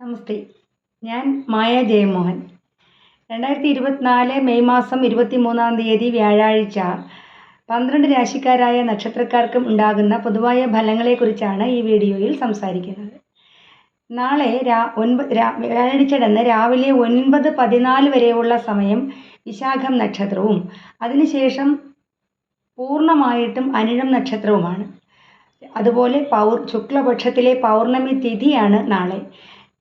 നമസ്തേ. ഞാൻ മായ ജയമോഹൻ. രണ്ടായിരത്തി ഇരുപത്തിനാല് മെയ് മാസം ഇരുപത്തി മൂന്നാം തീയതി വ്യാഴാഴ്ച പന്ത്രണ്ട് രാശിക്കാരായ നക്ഷത്രക്കാർക്കും ഉണ്ടാകുന്ന പൊതുവായ ഫലങ്ങളെക്കുറിച്ചാണ് ഈ വീഡിയോയിൽ സംസാരിക്കുന്നത്. നാളെ രാ ഒൻപത് വ്യാഴാഴ്ചടന്ന് രാവിലെ ഒൻപത് പതിനാല് വരെയുള്ള സമയം വിശാഖം നക്ഷത്രവും. അതിനുശേഷം പൂർണമായിട്ടും അനിഴം നക്ഷത്രവുമാണ്. അതുപോലെ പൗർ ശുക്ലപക്ഷത്തിലെ പൗർണമി തിഥിയാണ് നാളെ.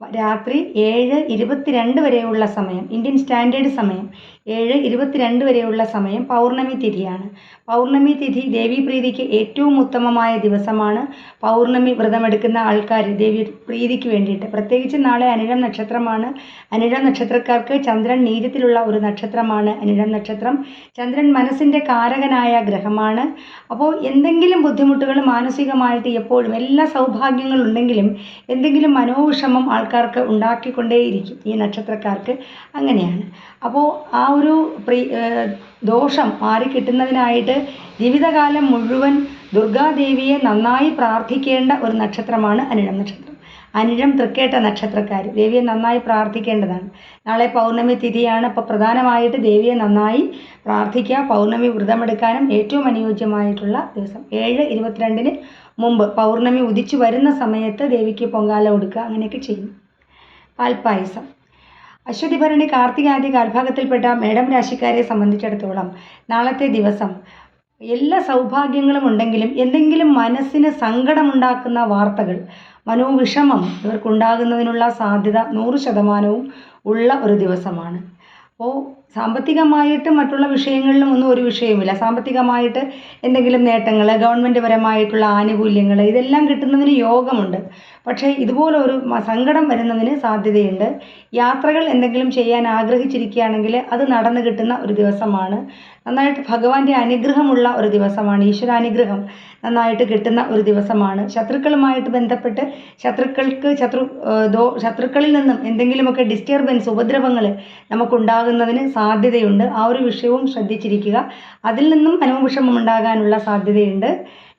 രാത്രി ഏഴ് ഇരുപത്തിരണ്ട് വരെയുള്ള സമയം ഇന്ത്യൻ സ്റ്റാൻഡേർഡ് സമയം. ഏഴ് ഇരുപത്തിരണ്ട് വരെയുള്ള സമയം പൗർണമി തിഥിയാണ്. പൗർണമി തിഥി ദേവീപ്രീതിക്ക് ഏറ്റവും ഉത്തമമായ ദിവസമാണ്. പൗർണമി വ്രതമെടുക്കുന്ന ആൾക്കാർ ദേവി പ്രീതിക്ക് വേണ്ടിയിട്ട് പ്രത്യേകിച്ച് നാളെ അനിഴം നക്ഷത്രമാണ്. അനിഴം നക്ഷത്രക്കാർക്ക് ചന്ദ്രൻ നീചത്തിലുള്ള ഒരു നക്ഷത്രമാണ് അനിഴം നക്ഷത്രം. ചന്ദ്രൻ മനസ്സിന്റെ കാരകനായ ഗ്രഹമാണ്. അപ്പോൾ എന്തെങ്കിലും ബുദ്ധിമുട്ടുകൾ മാനസികമായിട്ട് എപ്പോഴും എല്ലാ സൗഭാഗ്യങ്ങളുണ്ടെങ്കിലും എന്തെങ്കിലും മനോവിഷമം ആൾക്കാർക്ക് ഉണ്ടാക്കിക്കൊണ്ടേയിരിക്കും ഈ നക്ഷത്രക്കാർക്ക്. അങ്ങനെയാണ്. അപ്പോൾ ആ ഒരു പ്രീ ദോഷം മാറിക്കിട്ടുന്നതിനായിട്ട് ജീവിതകാലം മുഴുവൻ ദുർഗാദേവിയെ നന്നായി പ്രാർത്ഥിക്കേണ്ട ഒരു നക്ഷത്രമാണ് അനിഴം നക്ഷത്രം. അനിഴം തൃക്കേട്ട നക്ഷത്രക്കാർ ദേവിയെ നന്നായി പ്രാർത്ഥിക്കേണ്ടതാണ്. നാളെ പൗർണമി തിഥിയാണ്. അപ്പോൾ പ്രധാനമായിട്ട് ദേവിയെ നന്നായി പ്രാർത്ഥിക്കുക പൗർണമി വ്രതമെടുക്കാനും ഏറ്റവും അനുയോജ്യമായിട്ടുള്ള ദിവസം. ഏഴ് ഇരുപത്തിരണ്ടിന് മുമ്പ് പൗർണമി ഉദിച്ചു വരുന്ന സമയത്ത് ദേവിക്ക് പൊങ്കാല കൊടുക്കുക അങ്ങനെയൊക്കെ ചെയ്യും പാൽപ്പായസം. അശ്വതി ഭരണി കാർത്തികാദി കാൽഭാഗത്തിൽപ്പെട്ട മേടം രാശിക്കാരെ സംബന്ധിച്ചിടത്തോളം നാളത്തെ ദിവസം എല്ലാ സൗഭാഗ്യങ്ങളും ഉണ്ടെങ്കിലും എന്തെങ്കിലും മനസ്സിന് സങ്കടമുണ്ടാക്കുന്ന വാർത്തകൾ മനോവിഷമം ഇവർക്കുണ്ടാകുന്നതിനുള്ള സാധ്യത നൂറ് ശതമാനവും ഉള്ള ഒരു ദിവസമാണ്. അപ്പോൾ സാമ്പത്തികമായിട്ട് മറ്റുള്ള വിഷയങ്ങളിലും ഒന്നും ഒരു വിഷയവുമില്ല. സാമ്പത്തികമായിട്ട് എന്തെങ്കിലും നേട്ടങ്ങൾ ഗവൺമെന്റ് പരമായിട്ടുള്ള ആനുകൂല്യങ്ങൾ ഇതെല്ലാം കിട്ടുന്നതിന് യോഗമുണ്ട്. പക്ഷേ ഇതുപോലെ ഒരു സങ്കടം വരുന്നതിന് സാധ്യതയുണ്ട്. യാത്രകൾ എന്തെങ്കിലും ചെയ്യാൻ ആഗ്രഹിച്ചിരിക്കുകയാണെങ്കിൽ അത് നടന്നു കിട്ടുന്ന ഒരു ദിവസമാണ്. നന്നായിട്ട് ഭഗവാന്റെ അനുഗ്രഹമുള്ള ഒരു ദിവസമാണ്. ഈശ്വരാനുഗ്രഹം നന്നായിട്ട് കിട്ടുന്ന ഒരു ദിവസമാണ്. ശത്രുക്കളുമായിട്ട് ബന്ധപ്പെട്ട് ശത്രുക്കൾക്ക് ശത്രു ദോ ശത്രുക്കളിൽ നിന്നും എന്തെങ്കിലുമൊക്കെ ഡിസ്റ്റർബൻസ് ഉപദ്രവങ്ങൾ നമുക്കുണ്ടാകുന്നതിന് സാധ്യതയുണ്ട്. ആ ഒരു വിഷയവും ശ്രദ്ധിച്ചിരിക്കുക. അതിൽ നിന്നും മനോവിഷമം ഉണ്ടാകാനുള്ള സാധ്യതയുണ്ട്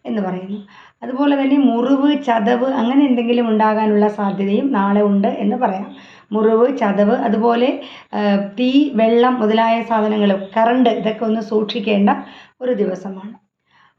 എന്ന് പറയുന്നു. അതുപോലെ തന്നെ മുറിവ് ചതവ് അങ്ങനെ എന്തെങ്കിലും ഉണ്ടാകാനുള്ള സാധ്യതയും നാളെ ഉണ്ട് എന്ന് പറയാം. മുറിവ് ചതവ് അതുപോലെ തീ വെള്ളം മുതലായ സാധനങ്ങൾ കറണ്ട് ഇതൊക്കെ ഒന്ന് സൂക്ഷിക്കേണ്ട ഒരു ദിവസമാണ്.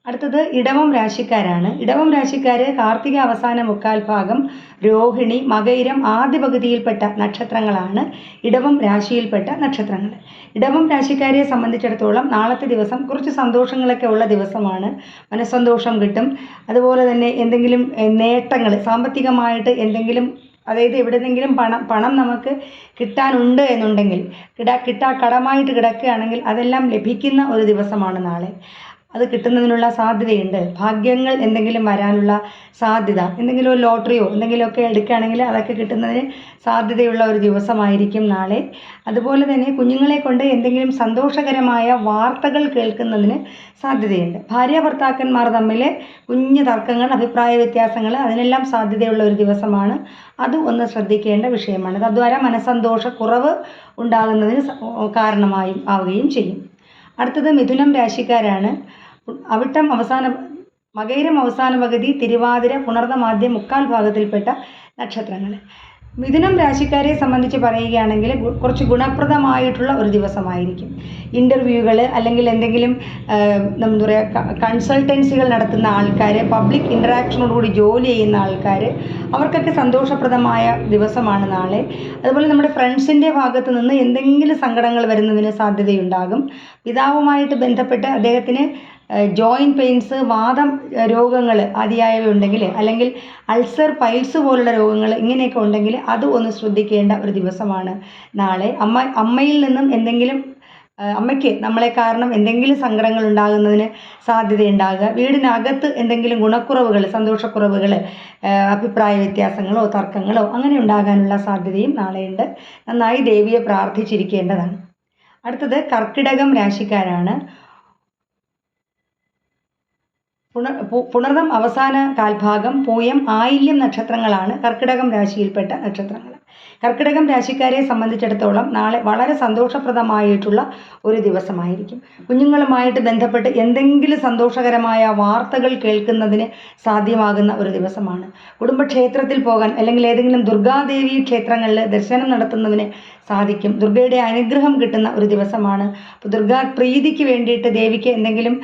അടുത്തത് ഇടവം രാശിക്കാരാണ്. ഇടവം രാശിക്കാര് കാർത്തിക അവസാന മുക്കാൽ ഭാഗം രോഹിണി മകയിരം ആദ്യ പകുതിയിൽപ്പെട്ട നക്ഷത്രങ്ങളാണ്. ഇടവം രാശിയിൽപ്പെട്ട നക്ഷത്രങ്ങൾ ഇടവം രാശിക്കാരെ സംബന്ധിച്ചിടത്തോളം നാളത്തെ ദിവസം കുറച്ച് സന്തോഷങ്ങളൊക്കെ ഉള്ള ദിവസമാണ്. മനസ്സന്തോഷം കിട്ടും. അതുപോലെ തന്നെ എന്തെങ്കിലും നേട്ടങ്ങൾ സാമ്പത്തികമായിട്ട് എന്തെങ്കിലും അതായത് എവിടെന്നെങ്കിലും പണം പണം നമുക്ക് കിട്ടാനുണ്ട് എന്നുണ്ടെങ്കിൽ കിടാ കിട്ടാ കടമായിട്ട് കിടക്കുകയാണെങ്കിൽ അതെല്ലാം ലഭിക്കുന്ന ഒരു ദിവസമാണ് നാളെ. അത് കിട്ടുന്നതിനുള്ള സാധ്യതയുണ്ട്. ഭാഗ്യങ്ങൾ എന്തെങ്കിലും വരാനുള്ള സാധ്യത എന്തെങ്കിലും ഒരു ലോട്ടറിയോ എന്തെങ്കിലുമൊക്കെ എടുക്കുകയാണെങ്കിൽ അതൊക്കെ കിട്ടുന്നതിന് സാധ്യതയുള്ള ഒരു ദിവസമായിരിക്കും നാളെ. അതുപോലെ തന്നെ കുഞ്ഞുങ്ങളെ കൊണ്ട് എന്തെങ്കിലും സന്തോഷകരമായ വാർത്തകൾ കേൾക്കുന്നതിന് സാധ്യതയുണ്ട്. ഭാര്യ ഭർത്താക്കന്മാർ തമ്മിൽ കുഞ്ഞു തർക്കങ്ങൾ അഭിപ്രായ വ്യത്യാസങ്ങൾ അതിനെല്ലാം സാധ്യതയുള്ള ഒരു ദിവസമാണ്. അത് ഒന്ന് ശ്രദ്ധിക്കേണ്ട വിഷയമാണ്. തദ്വാര മനസ്സന്തോഷക്കുറവ് ഉണ്ടാകുന്നതിന് കാരണമായും ആവുകയും ചെയ്യും. അടുത്തത് മിഥുനം രാശിക്കാരാണ്. അവിട്ടം അവസാന മകയിരം അവസാന പകുതി തിരുവാതിര പുണർന്ന ആദ്യം മുക്കാൽ ഭാഗത്തിൽപ്പെട്ട നക്ഷത്രങ്ങൾ. മിഥുനം രാശിക്കാരെ സംബന്ധിച്ച് പറയുകയാണെങ്കിൽ കുറച്ച് ഗുണപ്രദമായിട്ടുള്ള ഒരു ദിവസമായിരിക്കും. ഇന്റർവ്യൂകൾ അല്ലെങ്കിൽ എന്തെങ്കിലും എന്താ പറയുക കൺസൾട്ടൻസികൾ നടത്തുന്ന ആൾക്കാർ പബ്ലിക് ഇൻട്രാക്ഷനോടുകൂടി ജോലി ചെയ്യുന്ന ആൾക്കാർ അവർക്കൊക്കെ സന്തോഷപ്രദമായ ദിവസമാണ് നാളെ. അതുപോലെ നമ്മുടെ ഫ്രണ്ട്സിന്റെ ഭാഗത്ത് നിന്ന് എന്തെങ്കിലും സങ്കടങ്ങൾ വരുന്നതിന് സാധ്യതയുണ്ടാകും. പിതാവുമായിട്ട് ബന്ധപ്പെട്ട് അദ്ദേഹത്തിന് ജോയിന്റ് പെയിൻസ് വാദം രോഗങ്ങൾ അതിയായവ ഉണ്ടെങ്കിൽ അല്ലെങ്കിൽ അൾസർ പൈൽസ് പോലുള്ള രോഗങ്ങൾ ഇങ്ങനെയൊക്കെ ഉണ്ടെങ്കിൽ അത് ഒന്ന് ശ്രദ്ധിക്കേണ്ട ഒരു ദിവസമാണ് നാളെ. അമ്മ അമ്മയിൽ നിന്നും എന്തെങ്കിലും അമ്മയ്ക്ക് നമ്മളെ കാരണം എന്തെങ്കിലും സങ്കടങ്ങൾ ഉണ്ടാകുന്നതിന് സാധ്യതയുണ്ടാകുക. വീടിനകത്ത് എന്തെങ്കിലും ഗുണക്കുറവുകൾ സന്തോഷക്കുറവുകൾ അഭിപ്രായ വ്യത്യാസങ്ങളോ തർക്കങ്ങളോ അങ്ങനെ ഉണ്ടാകാനുള്ള സാധ്യതയും നാളെയുണ്ട്. നന്നായി ദേവിയെ പ്രാർത്ഥിച്ചിരിക്കേണ്ടതാണ്. അടുത്തത് കർക്കിടകം രാശിക്കാരാണ്. പുണർ പുണർദം അവസാന കാൽഭാഗം പൂയം ആയില്യം നക്ഷത്രങ്ങളാണ് കർക്കിടകം രാശിയിൽപ്പെട്ട നക്ഷത്രങ്ങൾ കർക്കിടകം രാശിക്കാരെ സംബന്ധിച്ചിടത്തോളം നാളെ വളരെ സന്തോഷപ്രദമായിട്ടുള്ള ഒരു ദിവസമായിരിക്കും. കുഞ്ഞുങ്ങളുമായിട്ട് ബന്ധപ്പെട്ട് എന്തെങ്കിലും സന്തോഷകരമായ വാർത്തകൾ കേൾക്കുന്നതിന് സാധ്യമാകുന്ന ഒരു ദിവസമാണ്. കുടുംബക്ഷേത്രത്തിൽ പോകാൻ അല്ലെങ്കിൽ ഏതെങ്കിലും ദുർഗാദേവി ക്ഷേത്രങ്ങളിൽ ദർശനം നടത്തുന്നതിന് സാധിക്കും. ദുർഗയുടെ അനുഗ്രഹം കിട്ടുന്ന ഒരു ദിവസമാണ്. അപ്പോൾ ദുർഗാ പ്രീതിക്ക് വേണ്ടിയിട്ട് ദേവിക്ക് എന്തെങ്കിലും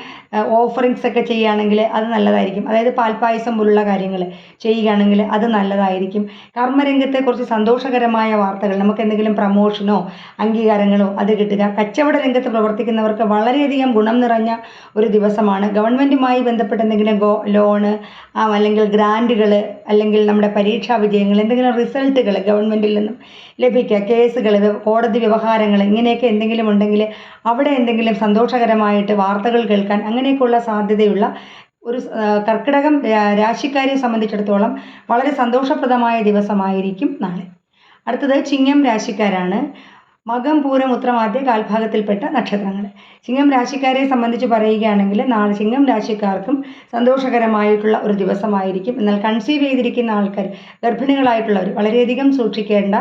ഓഫറിങ്സ് ഒക്കെ ചെയ്യുകയാണെങ്കിൽ അത് നല്ലതായിരിക്കും. അതായത് പാൽപ്പായസം പോലുള്ള കാര്യങ്ങൾ ചെയ്യുകയാണെങ്കിൽ അത് നല്ലതായിരിക്കും. കർമ്മരംഗത്തെ കുറച്ച് സന്തോഷകരമായ വാർത്തകൾ നമുക്ക് എന്തെങ്കിലും പ്രമോഷനോ അംഗീകാരങ്ങളോ അത് കിട്ടുക. കച്ചവട രംഗത്ത് പ്രവർത്തിക്കുന്നവർക്ക് വളരെയധികം ഗുണം നിറഞ്ഞ ഒരു ദിവസമാണ്. ഗവൺമെന്റുമായി ബന്ധപ്പെട്ട് എന്തെങ്കിലും ഗോ ലോണ് അല്ലെങ്കിൽ ഗ്രാന്റുകൾ അല്ലെങ്കിൽ നമ്മുടെ പരീക്ഷാ വിജയങ്ങൾ എന്തെങ്കിലും റിസൾട്ടുകൾ ഗവൺമെന്റിൽ നിന്നും ലഭിക്കുക. കേസുകൾ കോടതി വ്യവഹാരങ്ങൾ ഇങ്ങനെയൊക്കെ എന്തെങ്കിലും ഉണ്ടെങ്കിൽ അവിടെ എന്തെങ്കിലും സന്തോഷകരമായിട്ട് വാർത്തകൾ കേൾക്കാൻ അങ്ങനെയൊക്കെയുള്ള സാധ്യതയുള്ള ഒരു കർക്കിടകം രാശിക്കാരെ സംബന്ധിച്ചിടത്തോളം വളരെ സന്തോഷപ്രദമായ ദിവസമായിരിക്കും നാളെ. അടുത്തത് ചിങ്ങം രാശിക്കാരാണ്. മകം പൂരം ഉത്രമാദ്യ കാൽഭാഗത്തിൽപ്പെട്ട നക്ഷത്രങ്ങൾ ചിങ്ങം രാശിക്കാരെ സംബന്ധിച്ച് പറയുകയാണെങ്കിൽ നാളെ ചിങ്ങം രാശിക്കാർക്കും സന്തോഷകരമായിട്ടുള്ള ഒരു ദിവസമായിരിക്കും. എന്നാൽ കൺസീവ് ചെയ്തിരിക്കുന്ന ആൾക്കാർ ഗർഭിണികളായിട്ടുള്ളവർ വളരെയധികം സൂക്ഷിക്കേണ്ട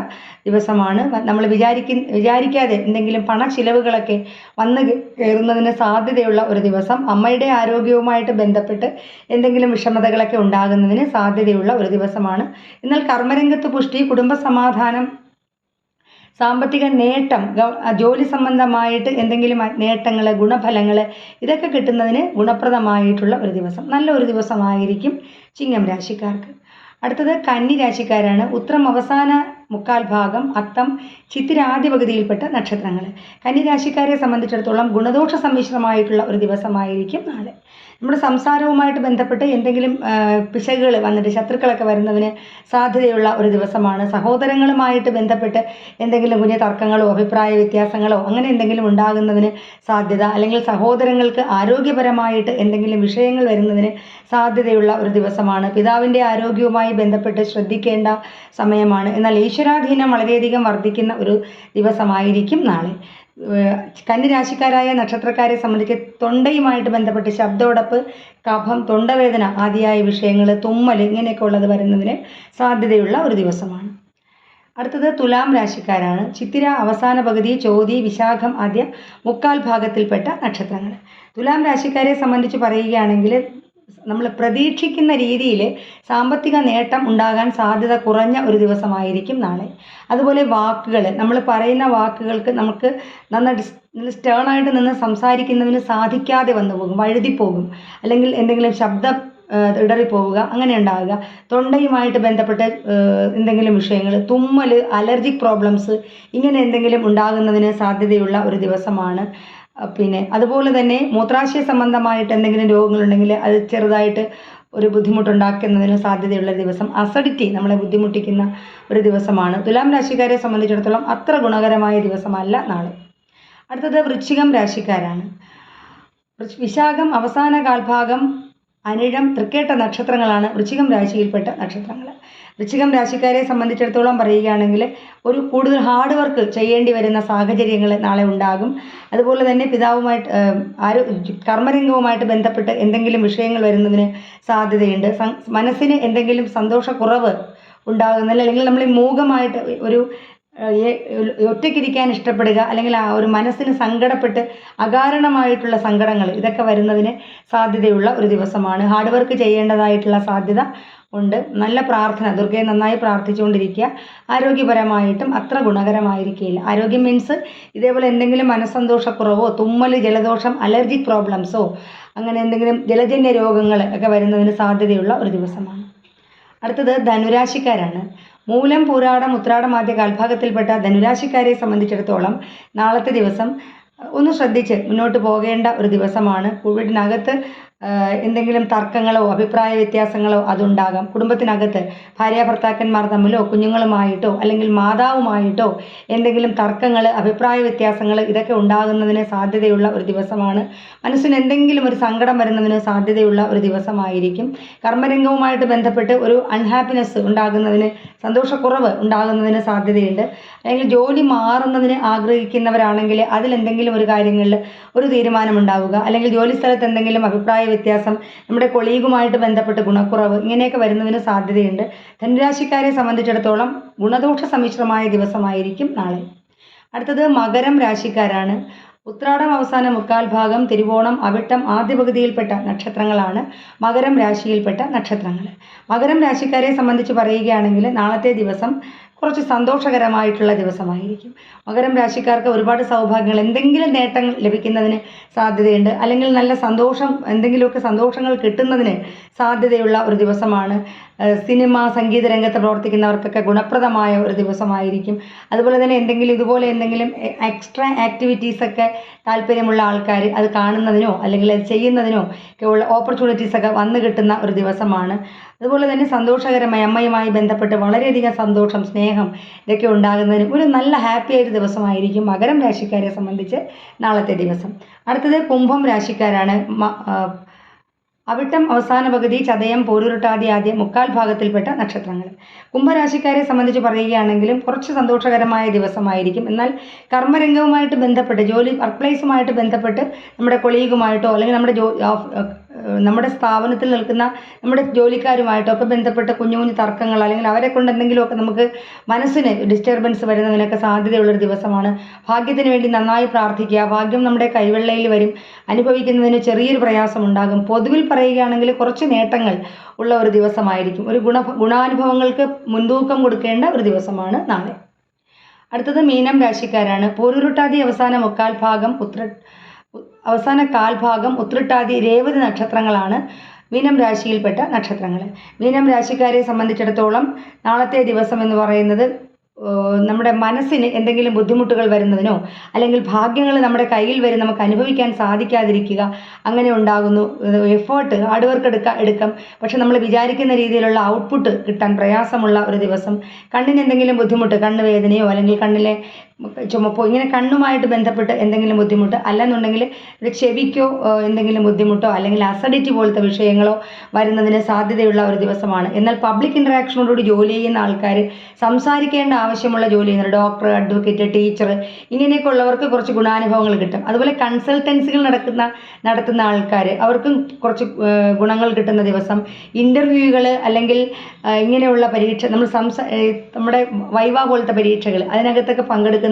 ദിവസമാണ്. നമ്മൾ വിചാരിക്കുന്ന വിചാരിക്കാതെ എന്തെങ്കിലും പണ ചിലവുകളൊക്കെ വന്ന് കയറുന്നതിന് സാധ്യതയുള്ള ഒരു ദിവസം അമ്മയുടെ ആരോഗ്യവുമായിട്ട് ബന്ധപ്പെട്ട് എന്തെങ്കിലും വിഷമതകളൊക്കെ ഉണ്ടാകുന്നതിന് സാധ്യതയുള്ള ഒരു ദിവസമാണ്. എന്നാൽ കർമ്മരംഗത്ത് പുഷ്ടി കുടുംബ സമാധാനം സാമ്പത്തിക നേട്ടം ജോലി സംബന്ധമായിട്ട് എന്തെങ്കിലും നേട്ടങ്ങൾ ഗുണഫലങ്ങൾ ഇതൊക്കെ കിട്ടുന്നതിന് ഗുണപ്രദമായിട്ടുള്ള ഒരു ദിവസം. നല്ല ഒരു ദിവസമായിരിക്കും ചിങ്ങം രാശിക്കാർക്ക്. അടുത്തത് കന്നി രാശിക്കാരാണ്. ഉത്രം അവസാന മുക്കാൽ ഭാഗം അത്തം ചിത്തിര ആദ്യ പകുതിയിൽപ്പെട്ട നക്ഷത്രങ്ങൾ കന്നി രാശിക്കാരെ സംബന്ധിച്ചിടത്തോളം ഗുണദോഷ സമ്മിശ്രമായിട്ടുള്ള ഒരു ദിവസമായിരിക്കും നാളെ. നമ്മുടെ സംസാരവുമായിട്ട് ബന്ധപ്പെട്ട് എന്തെങ്കിലും പിശകുകൾ വന്നിട്ട് ശത്രുക്കളൊക്കെ വരുന്നതിന് സാധ്യതയുള്ള ഒരു ദിവസമാണ്. സഹോദരങ്ങളുമായിട്ട് ബന്ധപ്പെട്ട് എന്തെങ്കിലും കുഞ്ഞു തർക്കങ്ങളോ അഭിപ്രായ വ്യത്യാസങ്ങളോ അങ്ങനെ എന്തെങ്കിലും ഉണ്ടാകുന്നതിന് സാധ്യത അല്ലെങ്കിൽ സഹോദരങ്ങൾക്ക് ആരോഗ്യപരമായിട്ട് എന്തെങ്കിലും വിഷയങ്ങൾ വരുന്നതിന് സാധ്യതയുള്ള ഒരു ദിവസമാണ്. പിതാവിന്റെ ആരോഗ്യവുമായി ബന്ധപ്പെട്ട് ശ്രദ്ധിക്കേണ്ട സമയമാണ്. എന്നാൽ ഈശ്വരാധീനം വളരെയധികം വർദ്ധിക്കുന്ന ഒരു ദിവസമായിരിക്കും നാളെ. കന്നിരാശിക്കാരായ നക്ഷത്രക്കാരെ സംബന്ധിച്ച് തൊണ്ടയുമായിട്ട് ബന്ധപ്പെട്ട് ശബ്ദോടപ്പ് കഫം തൊണ്ടവേദന ആദിയായ വിഷയങ്ങൾ തുമ്മൽ ഇങ്ങനെയൊക്കെ ഉള്ളത് വരുന്നതിന് സാധ്യതയുള്ള ഒരു ദിവസമാണ്. അടുത്തത് തുലാം രാശിക്കാരാണ്. ചിത്തിര അവസാന പകുതി ചോതി വിശാഖം ആദ്യ മുക്കാൽ ഭാഗത്തിൽപ്പെട്ട നക്ഷത്രങ്ങൾ തുലാം രാശിക്കാരെ സംബന്ധിച്ച് പറയുകയാണെങ്കിൽ നമ്മൾ പ്രതീക്ഷിക്കുന്ന രീതിയിൽ സാമ്പത്തിക നേട്ടം ഉണ്ടാകാൻ സാധ്യത കുറഞ്ഞ ഒരു ദിവസമായിരിക്കും നാളെ. അതുപോലെ വാക്കുകൾ നമ്മൾ പറയുന്ന വാക്കുകൾക്ക് നമുക്ക് നന്നായിട്ട് സ്റ്റേണായിട്ട് നിന്ന് സംസാരിക്കുന്നതിന് സാധിക്കാതെ വന്നു പോകും വഴുതിപ്പോകും അല്ലെങ്കിൽ എന്തെങ്കിലും ശബ്ദം ഇടറിപ്പോവുക അങ്ങനെ ഉണ്ടാവുക. തൊണ്ടയുമായിട്ട് ബന്ധപ്പെട്ട എന്തെങ്കിലും വിഷയങ്ങൾ തുമ്മൽ അലർജിക് പ്രോബ്ലംസ് ഇങ്ങനെ എന്തെങ്കിലും ഉണ്ടാകുന്നതിന് സാധ്യതയുള്ള ഒരു ദിവസമാണ് പിന്നെ അതുപോലെ തന്നെ മൂത്രാശയ സംബന്ധമായിട്ട് എന്തെങ്കിലും രോഗങ്ങളുണ്ടെങ്കിൽ അത് ചെറുതായിട്ട് ഒരു ബുദ്ധിമുട്ടുണ്ടാക്കുന്നതിന് സാധ്യതയുള്ള ദിവസം അസഡിറ്റി നമ്മളെ ബുദ്ധിമുട്ടിക്കുന്ന ഒരു ദിവസമാണ്. തുലാം രാശിക്കാരെ സംബന്ധിച്ചിടത്തോളം അത്ര ഗുണകരമായ ദിവസമല്ല നാളെ. അടുത്തത് വൃശ്ചികം രാശിക്കാരാണ്. വിശാഖം അവസാന കാൽഭാഗം അനിഴം തൃക്കേട്ട നക്ഷത്രങ്ങളാണ് വൃശ്ചികം രാശിയിൽപ്പെട്ട നക്ഷത്രങ്ങൾ വൃശ്ചികം രാശിക്കാരെ സംബന്ധിച്ചിടത്തോളം പറയുകയാണെങ്കിൽ ഒരു കൂടുതൽ ഹാർഡ് വർക്ക് ചെയ്യേണ്ടി വരുന്ന സാഹചര്യങ്ങൾ നാളെ ഉണ്ടാകും. അതുപോലെ തന്നെ പിതാവുമായിട്ട് ആരോ കർമ്മരംഗവുമായിട്ട് ബന്ധപ്പെട്ട് എന്തെങ്കിലും വിഷയങ്ങൾ വരുന്നതിന് സാധ്യതയുണ്ട്. മനസ്സിന് എന്തെങ്കിലും സന്തോഷക്കുറവ് ഉണ്ടാകുന്നില്ല അല്ലെങ്കിൽ നമ്മൾ മൂകമായിട്ട് ഒരു ഒറ്റയ്ക്കിരിക്കാൻ ഇഷ്ടപ്പെടുക അല്ലെങ്കിൽ ആ ഒരു മനസ്സിന് സങ്കടപ്പെട്ട് അകാരണമായിട്ടുള്ള സങ്കടങ്ങൾ ഇതൊക്കെ വരുന്നതിന് സാധ്യതയുള്ള ഒരു ദിവസമാണ്. ഹാർഡ് വർക്ക് ചെയ്യേണ്ടതായിട്ടുള്ള സാധ്യത ഉണ്ട്. നല്ല പ്രാർത്ഥന. ദുർഗയെ നന്നായി പ്രാർത്ഥിച്ചുകൊണ്ടിരിക്കുക. ആരോഗ്യപരമായിട്ടും അത്ര ഗുണകരമായിരിക്കില്ല ആരോഗ്യം മീൻസ് ഇതേപോലെ എന്തെങ്കിലും മനസ്സന്തോഷക്കുറവോ തുമ്മൽ ജലദോഷം അലർജിക് പ്രോബ്ലംസോ അങ്ങനെ എന്തെങ്കിലും ജലജന്യ രോഗങ്ങൾ ഒക്കെ വരുന്നതിന് സാധ്യതയുള്ള ഒരു ദിവസമാണ്. അടുത്തത് ധനുരാശിക്കാരാണ്. മൂലം പൂരാടം ഉത്രാടം ആദ്യ കാൽഭാഗത്തിൽപ്പെട്ട ധനുരാശിക്കാരെ സംബന്ധിച്ചിടത്തോളം നാളത്തെ ദിവസം ഒന്ന് ശ്രദ്ധിച്ച് മുന്നോട്ട് പോകേണ്ട ഒരു ദിവസമാണ്. കോവിഡിനകത്ത് എന്തെങ്കിലും തർക്കങ്ങളോ അഭിപ്രായ വ്യത്യാസങ്ങളോ അതുണ്ടാകാം. കുടുംബത്തിനകത്ത് ഭാര്യ ഭർത്താക്കന്മാർ തമ്മിലോ കുഞ്ഞുങ്ങളുമായിട്ടോ അല്ലെങ്കിൽ മാതാവുമായിട്ടോ എന്തെങ്കിലും തർക്കങ്ങൾ അഭിപ്രായ വ്യത്യാസങ്ങൾ ഇതൊക്കെ ഉണ്ടാകുന്നതിന് സാധ്യതയുള്ള ഒരു ദിവസമാണ്. മനസ്സിന് എന്തെങ്കിലും ഒരു സങ്കടം വരുന്നതിന് സാധ്യതയുള്ള ഒരു ദിവസമായിരിക്കും. കർമ്മരംഗവുമായിട്ട് ബന്ധപ്പെട്ട് ഒരു അൺഹാപ്പിനെസ് ഉണ്ടാകുന്നതിന് സന്തോഷക്കുറവ് ഉണ്ടാകുന്നതിന് സാധ്യതയുണ്ട്. അല്ലെങ്കിൽ ജോലി മാറുന്നതിന് ആഗ്രഹിക്കുന്നവരാണെങ്കിൽ അതിലെന്തെങ്കിലും ഒരു കാര്യങ്ങളിൽ ഒരു തീരുമാനമുണ്ടാവുക. അല്ലെങ്കിൽ ജോലി സ്ഥലത്ത് എന്തെങ്കിലും അഭിപ്രായ വ്യത്യാസം. നമ്മുടെ കൊളീഗുമായിട്ട് ബന്ധപ്പെട്ട് ഗുണക്കുറവ് ഇങ്ങനെയൊക്കെ വരുന്നതിന് സാധ്യതയുണ്ട്. ധനുരാശിക്കാരെ സംബന്ധിച്ചിടത്തോളം ഗുണദോഷ സമ്മിശ്രമായ ദിവസമായിരിക്കും നാളെ. അടുത്തത് മകരം രാശിക്കാരാണ്. ഉത്രാടം അവസാന മുക്കാൽ ഭാഗം തിരുവോണം അവിട്ടം ആദ്യ പകുതിയിൽപ്പെട്ട നക്ഷത്രങ്ങളാണ്. മകരം രാശിയിൽപ്പെട്ട നക്ഷത്രങ്ങൾ മകരം രാശിക്കാരെ സംബന്ധിച്ച് പറയുകയാണെങ്കിൽ നാളത്തെ ദിവസം കുറച്ച് സന്തോഷകരമായിട്ടുള്ള ദിവസമായിരിക്കും. മകരം രാശിക്കാർക്ക് ഒരുപാട് സൗഭാഗ്യങ്ങൾ എന്തെങ്കിലും നേട്ടങ്ങൾ ലഭിക്കുന്നതിന് സാധ്യതയുണ്ട്. അല്ലെങ്കിൽ നല്ല സന്തോഷം എന്തെങ്കിലുമൊക്കെ സന്തോഷങ്ങൾ കിട്ടുന്നതിന് സാധ്യതയുള്ള ഒരു ദിവസമാണ്. സിനിമ സംഗീത രംഗത്ത് പ്രവർത്തിക്കുന്നവർക്കൊക്കെ ഗുണപ്രദമായ ഒരു ദിവസമായിരിക്കും. അതുപോലെ തന്നെ എന്തെങ്കിലും ഇതുപോലെ എന്തെങ്കിലും എക്സ്ട്രാ ആക്ടിവിറ്റീസൊക്കെ താല്പര്യമുള്ള ആൾക്കാർ അത് കാണുന്നതിനോ അല്ലെങ്കിൽ അത് ചെയ്യുന്നതിനോ ഒക്കെ ഉള്ള ഓപ്പർച്യൂണിറ്റീസ് ഒക്കെ വന്നു കിട്ടുന്ന ഒരു ദിവസമാണ്. അതുപോലെ തന്നെ സന്തോഷകരമായി അമ്മയുമായി ബന്ധപ്പെട്ട് വളരെയധികം സന്തോഷം സ്നേഹം ഇതൊക്കെ ഉണ്ടാകുന്നതിന് ഒരു നല്ല ഹാപ്പി ആയ ഒരു ദിവസമായിരിക്കും മകരം രാശിക്കാരെ സംബന്ധിച്ച് നാളത്തെ ദിവസം. അടുത്തത് കുംഭം രാശിക്കാരാണ് അവിട്ടം അവസാന പകുതി ചതയം പോരുരുട്ടാതി ആദ്യ മുക്കാൽ ഭാഗത്തിൽപ്പെട്ട നക്ഷത്രങ്ങൾ. കുംഭരാശിക്കാരെ സംബന്ധിച്ച് പറയുകയാണെങ്കിലും കുറച്ച് സന്തോഷകരമായ ദിവസമായിരിക്കും. എന്നാൽ കർമ്മരംഗവുമായിട്ട് ബന്ധപ്പെട്ട് ജോലി വർക്ക് പ്ലേസുമായിട്ട് ബന്ധപ്പെട്ട് നമ്മുടെ കൊളീഗുമായിട്ടോ അല്ലെങ്കിൽ നമ്മുടെ ജോ നമ്മുടെ സ്ഥാപനത്തിൽ നിൽക്കുന്ന നമ്മുടെ ജോലിക്കാരുമായിട്ടൊക്കെ ബന്ധപ്പെട്ട കുഞ്ഞു കുഞ്ഞു തർക്കങ്ങൾ അല്ലെങ്കിൽ അവരെ കൊണ്ട് എന്തെങ്കിലുമൊക്കെ നമുക്ക് മനസ്സിന് ഡിസ്റ്റർബൻസ് വരുന്നതിനൊക്കെ സാധ്യതയുള്ളൊരു ദിവസമാണ്. ഭാഗ്യത്തിന് വേണ്ടി നന്നായി പ്രാർത്ഥിക്കുക. ഭാഗ്യം നമ്മുടെ കൈവെള്ളയിൽ വരും. അനുഭവിക്കുന്നതിന് ചെറിയൊരു പ്രയാസം ഉണ്ടാകും പൊതുവിൽ പറയുകയാണെങ്കിൽ കുറച്ച് നേട്ടങ്ങൾ ഉള്ള ഒരു ദിവസമായിരിക്കും. ഒരു ഗുണ ഗുണാനുഭവങ്ങൾക്ക് മുൻതൂക്കം കൊടുക്കേണ്ട ഒരു ദിവസമാണ് നാളെ. അടുത്തത് മീനം രാശിക്കാരാണ്. പോരുരുട്ടാതി അവസാന മുക്കാൽ ഭാഗം ഉത്ര അവസാന കാൽഭാഗം ഉത്രട്ടാതി രേവതി നക്ഷത്രങ്ങളാണ് മീനം രാശിയിൽപ്പെട്ട നക്ഷത്രങ്ങൾ. മീനം രാശിക്കാരെ സംബന്ധിച്ചിടത്തോളം നാളത്തെ ദിവസം എന്ന് പറയുന്നത് നമ്മുടെ മനസ്സിന് എന്തെങ്കിലും ബുദ്ധിമുട്ടുകൾ വരുന്നതിനോ അല്ലെങ്കിൽ ഭാഗ്യങ്ങൾ നമ്മുടെ കയ്യിൽ വരും നമുക്ക് അനുഭവിക്കാൻ സാധിക്കാതിരിക്കുക അങ്ങനെ ഉണ്ടാകുന്നു. എഫേർട്ട് ഹാർഡ് വർക്ക് എടുക്ക എടുക്കാം. പക്ഷെ നമ്മൾ വിചാരിക്കുന്ന രീതിയിലുള്ള ഔട്ട്പുട്ട് കിട്ടാൻ പ്രയാസമുള്ള ഒരു ദിവസം. കണ്ണിന് എന്തെങ്കിലും ബുദ്ധിമുട്ട് കണ്ണ് വേദനയോ അല്ലെങ്കിൽ കണ്ണിലെ ചുമപ്പോ ഇങ്ങനെ കണ്ണുമായിട്ട് ബന്ധപ്പെട്ട് എന്തെങ്കിലും ബുദ്ധിമുട്ട് അല്ലെന്നുണ്ടെങ്കിൽ ഒരു ചെവിക്കോ എന്തെങ്കിലും ബുദ്ധിമുട്ടോ അല്ലെങ്കിൽ അസഡിറ്റി പോലത്തെ വിഷയങ്ങളോ വരുന്നതിന് സാധ്യതയുള്ള ഒരു ദിവസമാണ്. എന്നാൽ പബ്ലിക് ഇൻട്രാക്ഷനോടുകൂടി ജോലി ചെയ്യുന്ന ആൾക്കാർ സംസാരിക്കേണ്ട ആവശ്യമുള്ള ജോലി ചെയ്യുന്ന ഡോക്ടർ അഡ്വക്കേറ്റ് ടീച്ചർ ഇങ്ങനെയൊക്കെ ഉള്ളവർക്ക് കുറച്ച് ഗുണാനുഭവങ്ങൾ കിട്ടും. അതുപോലെ കൺസൾട്ടൻസികൾ നടക്കുന്ന നടത്തുന്ന ആൾക്കാർ അവർക്കും കുറച്ച് ഗുണങ്ങൾ കിട്ടുന്ന ദിവസം ഇന്റർവ്യൂകൾ അല്ലെങ്കിൽ ഇങ്ങനെയുള്ള പരീക്ഷ നമ്മൾ സംസാ നമ്മുടെ വൈവ പോലത്തെ പരീക്ഷകൾ അതിനകത്തൊക്കെ പങ്കെടുക്കുന്നവർക്ക്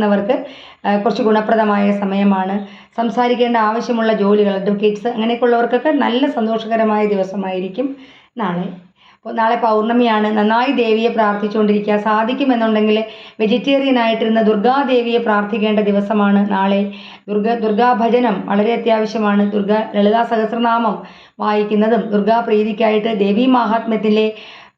ഏഹ് കുറച്ച് ഗുണപ്രദമായ സമയമാണ്. സംസാരിക്കേണ്ട ആവശ്യമുള്ള ജോലികൾ അഡ്വക്കേറ്റ്സ് അങ്ങനെയൊക്കെ ഉള്ളവർക്കൊക്കെ നല്ല സന്തോഷകരമായ ദിവസമായിരിക്കും നാളെ. അപ്പോൾ നാളെ പൗർണമിയാണ്. നന്നായി ദേവിയെ പ്രാർത്ഥിച്ചുകൊണ്ടിരിക്കുക. സാധിക്കുമെന്നുണ്ടെങ്കിൽ വെജിറ്റേറിയൻ ആയിട്ടിരുന്ന ദുർഗാദേവിയെ പ്രാർത്ഥിക്കേണ്ട ദിവസമാണ് നാളെ. ദുർഗ ദുർഗാഭജനം വളരെ അത്യാവശ്യമാണ്. ദുർഗ ലളിതാ സഹസ്രനാമം വായിക്കുന്നതും ദുർഗാപ്രീതിക്കായിട്ട് ദേവീ മാഹാത്മ്യത്തിലെ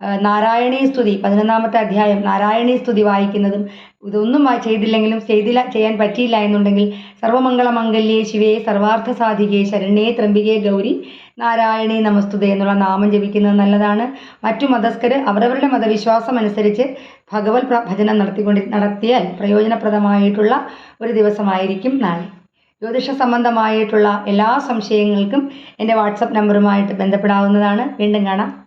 നാരായണീ സ്തുതി പതിനൊന്നാമത്തെ അധ്യായം നാരായണീ സ്തുതി വായിക്കുന്നതും ഇതൊന്നും ചെയ്തില്ലെങ്കിലും ചെയ്തില്ല ചെയ്യാൻ പറ്റിയില്ല എന്നുണ്ടെങ്കിൽ സർവമംഗളമംഗല്യേ ശിവേ സർവാർത്ഥ സാധികേ ശരണ്യേ ത്രംബികേ ഗൗരി നാരായണീ നമസ്തുതേ എന്നുള്ള നാമം ജപിക്കുന്നത് നല്ലതാണ്. മറ്റു മതസ്ഥര് അവരവരുടെ മതവിശ്വാസം അനുസരിച്ച് ഭഗവത് ഭജനം നടത്തിക്കൊണ്ട് നടത്തിയാൽ പ്രയോജനപ്രദമായിട്ടുള്ള ഒരു ദിവസമായിരിക്കും നാളെ. ജ്യോതിഷ സംബന്ധമായിട്ടുള്ള എല്ലാ സംശയങ്ങൾക്കും എന്റെ വാട്സപ്പ് നമ്പറുമായിട്ട് ബന്ധപ്പെടാവുന്നതാണ്. വീണ്ടും കാണാം.